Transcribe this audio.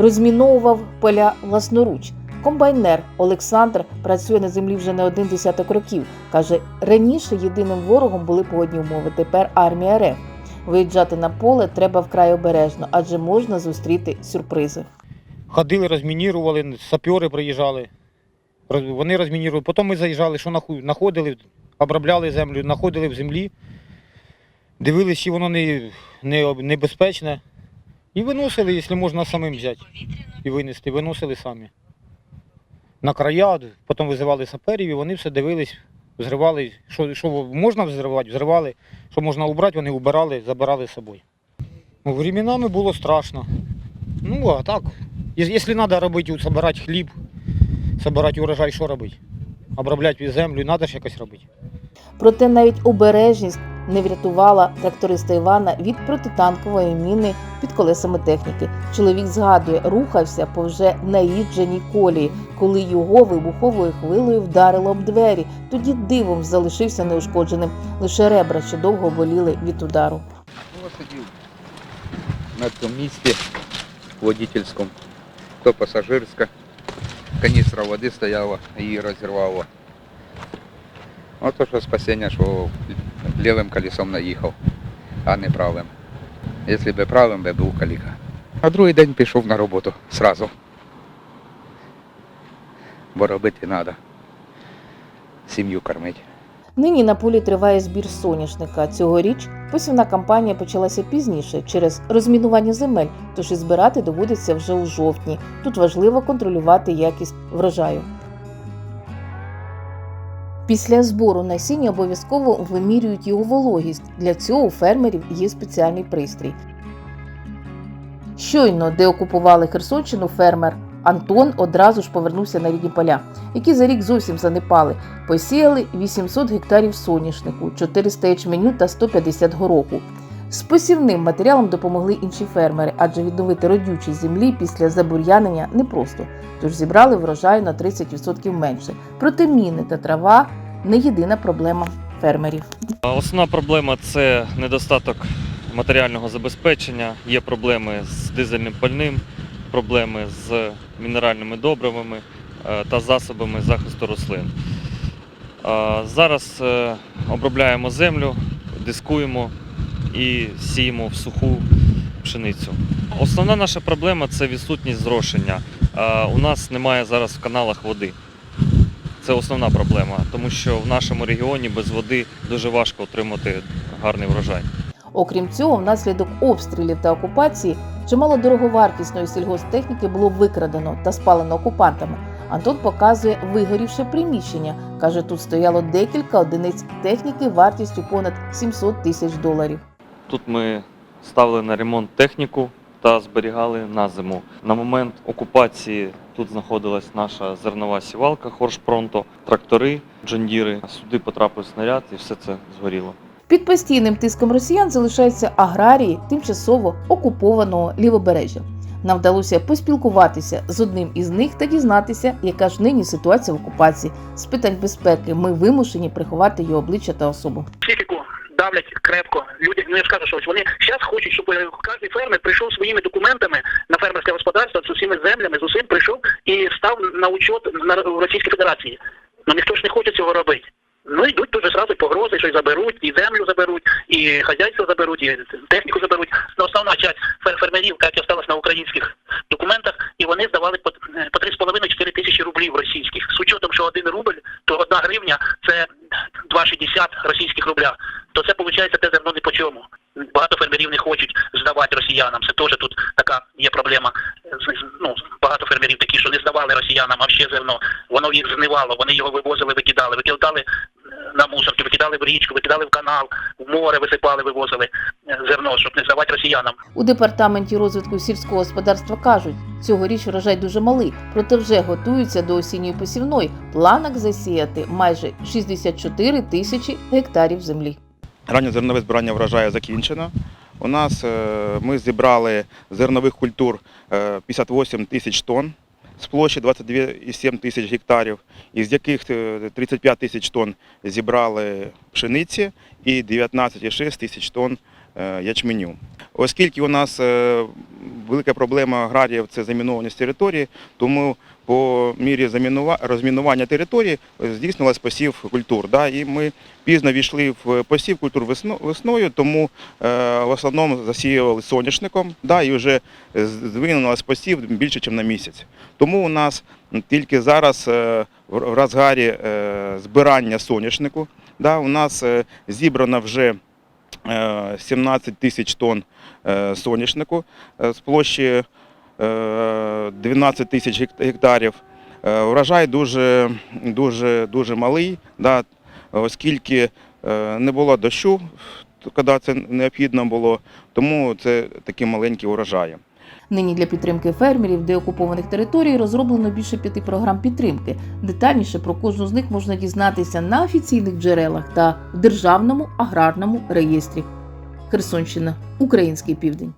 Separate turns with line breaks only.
розміновував поля власноруч. Комбайнер Олександр працює на землі вже не один десяток років. Каже, раніше єдиним ворогом були погодні умови, тепер армія РФ. Виїжджати на поле треба вкрай обережно, адже можна зустріти сюрпризи.
Ходили, розмінірували, сапьори приїжджали. Вони розмінірували. Потім ми заїжджали, що знаходили, обробляли землю, знаходили в землі, дивилися, чи воно не, не, небезпечне. І виносили, якщо можна самим взяти і винести, виносили самі. На края, потім визивали саперів, і вони все дивились, зривали, що, що можна взривати, взривали, що можна убрати, вони убирали, забирали з собою. Ну, Временами було страшно. Ну, а так, Если надо робити, от, собирати хліб, собирати урожай, що робити? Обробляти землю, треба ж якось робити.
Проте навіть обережність не врятувала тракториста Івана від протитанкової міни під колесами техніки. Чоловік згадує, рухався по вже наїдженій колії, коли його вибуховою хвилею вдарило об двері. Тоді дивом залишився неушкодженим. Лише ребра ще довго боліли від удару.
На цьому місці водительському, то пасажирська. Каністра води стояла, її розірвало. Ото що спасіння, що лівим колесом наїхав, а не правим. Якщо б правим, би був каліка. А другий день пішов на роботу сразу. Бо робити треба. Сім'ю кормити.
Нині на полі триває збір соняшника. Цьогоріч посівна кампанія почалася пізніше через розмінування земель, тож і збирати доводиться вже у жовтні. Тут важливо контролювати якість врожаю. Після збору насіння обов'язково вимірюють його вологість. Для цього у фермерів є спеціальний пристрій. Щойно деокупували Херсонщину фермер Антон одразу ж повернувся на рідні поля, які за рік зовсім занепали. Посіяли 800 гектарів соняшнику, 400 ячменю та 150 гороху. З посівним матеріалом допомогли інші фермери, адже відновити родючість землі після забур'янення непросто. Тож зібрали врожаю на 30% менше. Проте міни та трава не єдина проблема фермерів.
Основна проблема це недостаток матеріального забезпечення. Є проблеми з дизельним пальним, проблеми з мінеральними добривами е, та засобами захисту рослин. Зараз е, обробляємо землю, дискуємо і сіємо в суху пшеницю. Основна наша проблема це відсутність зрошення. У нас немає зараз в каналах води. Це основна проблема, тому що в нашому регіоні без води дуже важко отримати гарний врожай.
Окрім цього, внаслідок обстрілів та окупації чимало дороговартісної сільгосптехніки було викрадено та спалено окупантами. Антон показує вигорівше приміщення. каже, тут стояло декілька одиниць техніки вартістю понад 700 тисяч доларів.
Тут ми ставили на ремонт техніку та зберігали на зиму. На момент окупації тут знаходилась наша зернова сівалка Хоршпронто, трактори, джондіри. Сюди потрапив снаряд і все це згоріло.
Під постійним тиском росіян залишаються аграрії тимчасово окупованого лівобережжя. Нам вдалося поспілкуватися з одним із них та дізнатися, яка ж нині ситуація в окупації. З питань безпеки ми вимушені приховати його обличчя та особу.
Психіку давлять крепко. Люди, ну я ж кажу, що вони зараз хочуть, щоб е, кожен фермер прийшов своїми документами на фермерське господарство з усіма землями, з усім прийшов і став на учет на Російській Федерації. Ну ніхто ж не хоче цього робити. Ну йдуть дуже зразу погрози, що й заберуть, і землю заберуть, і хазяйство заберуть, і техніку заберуть. Ну, основна часть фер- фермерів, як і осталась на українських документах, і вони здавали по, е, по 3,5-4 тисячі рублів російських. З учетом, що один рубль, то одна гривня це 2,60 російських рубля. То це виходить те зерно не по чому. Багато фермерів не хочуть здавати росіянам. Це теж тут така є проблема. Ну, багато фермерів такі, що не здавали росіянам, а ще зерно. Воно їх знивало, вони його вивозили, викидали, викидали на мусорки, викидали в річку, викидали в канал, в море висипали, вивозили е, зерно, щоб не здавати росіянам.
У департаменті розвитку сільського господарства кажуть, цьогоріч урожай дуже малий, проте вже готуються до осінньої посівної. В планах засіяти майже 64 тисячі гектарів землі.
Раннє зернове збирання врожаю закінчено. У нас е, ми зібрали зернових культур е, 58 тисяч тонн з площі 22,7 тисяч гектарів. із яких е, 35 тисяч тонн зібрали пшениці і 19,6 тисяч тонн е, ячменю. Оскільки у нас е, велика проблема аграріїв це замінованість території, тому по мірі розмінування території е, здійснилось посів культур. І ми пізно війшли в посів культур весною, тому в основному засіювали соняшником, да, і вже здвинулось посів більше, ніж на місяць. Тому у нас тільки зараз в розгарі е, збирання соняшнику. У нас е, зібрано вже е, 17 тисяч тонн е, соняшнику е, з площі е, 12 тисяч гектарів. Е, Врожай дуже, дуже, дуже малий, да, оскільки е, не було дощу, коли це необхідно було, тому це такі маленькі урожаї.
Нині для підтримки фермерів деокупованих територій розроблено більше п'яти програм підтримки. Детальніше про кожну з них можна дізнатися на офіційних джерелах та в Державному аграрному реєстрі. Херсонщина, Український південь.